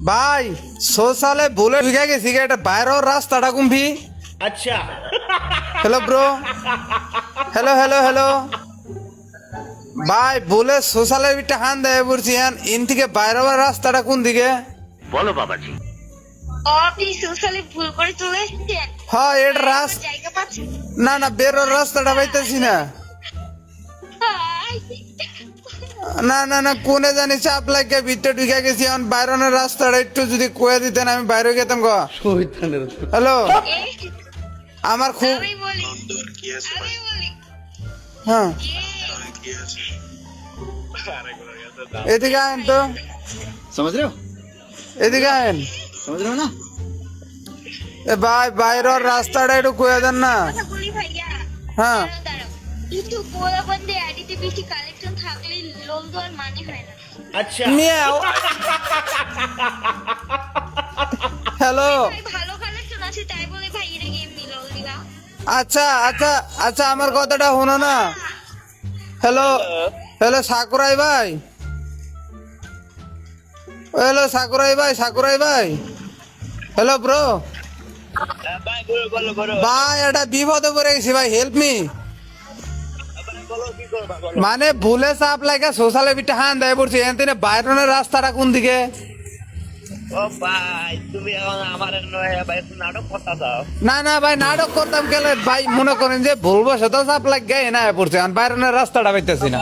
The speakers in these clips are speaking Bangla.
ভাই ছ সালে বলে ঢুকে গেছি এটা বাইরের রাস্তাটা কুম্ভি। আচ্ছা। Hello bro hello hello hello ভাই বলে শৌচালে বিটা হান দেয় বলছি হ্যান ইন থেকে বাইরের রাস্তাটা কোন দিকে? বলো বাবাজি। হ্যাঁ এটা রাস্তা না না বেরোর রাস্তাটা পাইতেছি না। না না না কোনে জানি চাপ কে ভিতরে ঢুকে গেছি এখন বাইরনের রাস্তাটা একটু যদি কয়ে দিতেন আমি বাইরে গেতাম গো হ্যালো আমার খুব হ্যাঁ এদিকে আয়েন তো সমঝ এদিকে আয়েন সমঝ না। এ ভাই বাইরের রাস্তাটা একটু কয়ে দেন না। হ্যাঁ বেশি কালেকশন থাকলে দেওয়ার মানে হয় না। আচ্ছা। মিয়াও হ্যালো ভালো কালেকশন আছে তাই বলে ভাই গেম নিল আচ্ছা আচ্ছা আচ্ছা আমার কথাটা শোনো না। হ্যালো হ্যালো সাকুরাই ভাই। হ্যালো সাকুরাই ভাই সাকুরাই ভাই। হ্যালো ব্রো ভাই এটা বিপদে পড়ে গেছি ভাই হেল্প মি মানে ভুলে চাপ লাগে সোশ্যালে বিটা হান দেয় পড়ছি। এখান রাস্তাটা রাস্তাটা কোন দিকে না না ভাই নাটক করতাম গেলে ভাই মনে করেন যে ভুলবো সে তো চাপ লাগে না পড়ছে। আর বাইরের রাস্তাটা পাইতেছি না।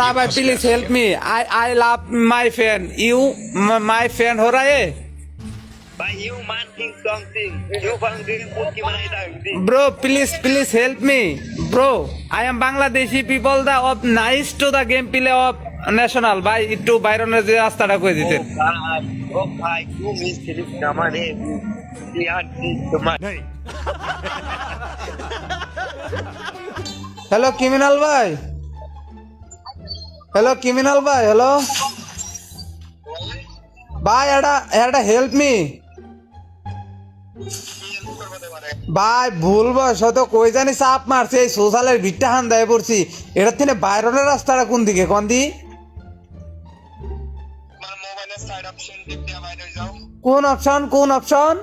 না ভাই please help me I I love my friend you my friend हो bro please please help me bro i am bangladeshi people the of nice to the game play of national ভাই একটু বাইরনের যে রাস্তাটা কই দিতেন ভাই ও ভাই হ্যালো ক্রিমিনাল ভাই হ্যালো ক্রিমিনাল ভাই হ্যালো ভাই এটা এটা হেল্প মি ভাই, ভুল হয়তো কই জানি চাপ মারছে, এই সোশ্যালের ভিটটা হান দেয় পড়ছি। এটার থেকে বাইরনের রাস্তাটা কোন দিকে, কোন দি? কোন অপশন কোন অপশন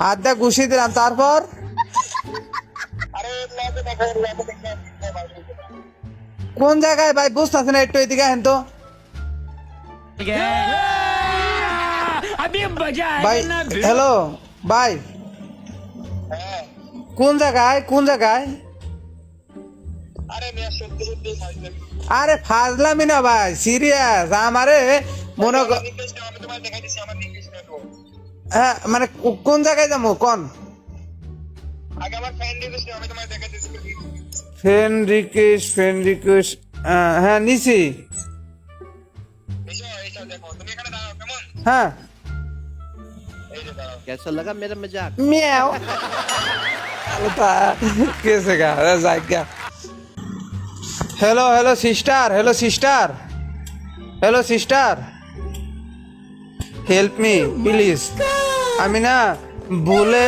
হাতে দিয়ে ঘুষিয়ে দিলাম, তারপর। কোন জায়গায় ভাই, বুঝতেছে না, একটু এদিকে হেন তো। ভাই হ্যালো ভাই হ্যাঁ কোন জায়গায় কোন জায়গায় আরে ফাজলামি না ভাই সিরিয়াস আমারে মনে হ্যাঁ মানে কোন জায়গায় যাব কোন ফ্রেন্ড রিকোয়েস্ট ফ্রেন্ড রিকোয়েস্ট হ্যাঁ নিছি দাঁড়াও कैसा लगा मेरा मजाक মিয়াও कैसे गा अरे जाए क्या hello hello sister hello sister hello sister help me please আমি না ভুলে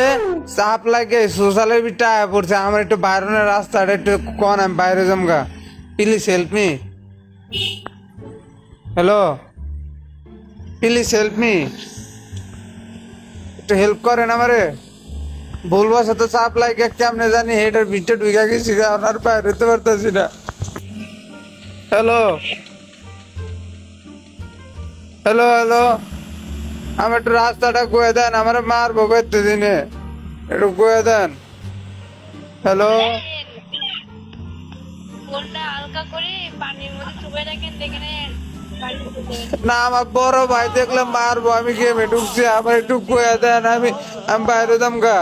চাপ লাগে সোশ্যালের বিটা পড়ছে আমার একটু বাইরের রাস্তাটা একটু কন আমি বাইরে জমগা please help me hello please help me একটু হেল্প করেন আমারে। ভুলবো তো চাপ লাগে কেমনে জানি হেডের ভিতরে ঢুকে গেছি আপনার বাইরে হতে পারতেছি না। হ্যালো হ্যালো হ্যালো আমার একটু রাস্তাটা কয়ে দেন, আমার মারবো করতে দিনে একটু কয়ে দেন। হ্যালো ফোনটা হালকা করে, পানির মধ্যে চুপে রাখেন যাবে। না, আমার বড় ভাই দেখলে মারবো, আমি গেমে ঢুকছি, আমার একটু গোয়া দেন, আমি আমি বাইরে দাম গা